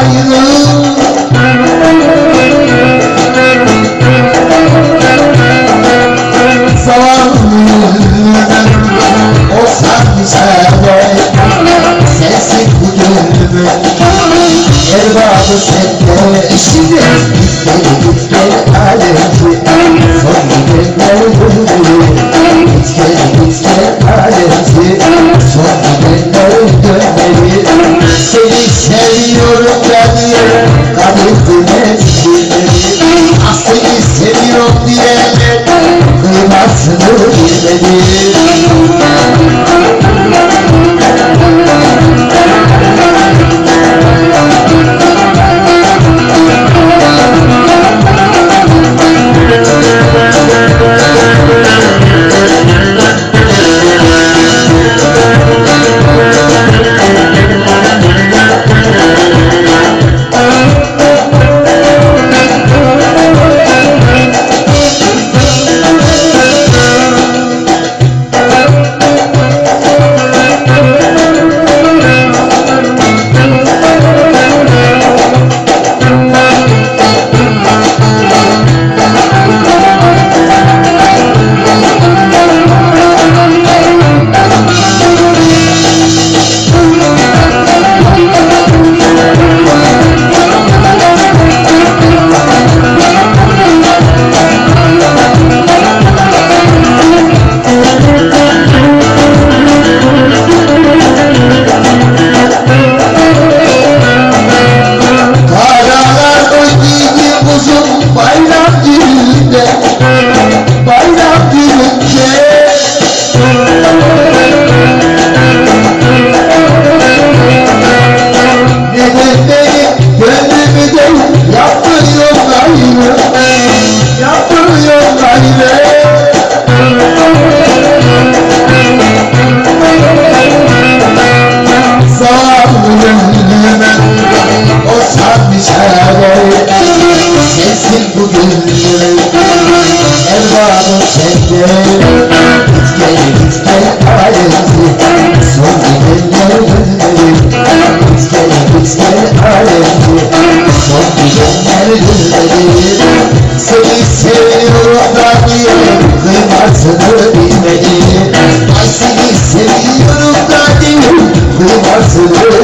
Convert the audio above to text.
ayrı Zavallının o sanmışlar Sensin bu gönlümün Erbabı sende Şimdi Gitleri gitleri alemci Son gidenler gönlü Gitleri gitleri alemci Son da diye Ah seni seviyorum diye Kıymasını bilmedim Sensin bu gönlümün Erbabı sende Git gel git gel alemci Son gidenler gönlümün Git gel git gel alemci Son gidenler gönlümün Seni seviyorum da diye Kıymasını bilmedim Ay seni seviyorum da diye Kıymasını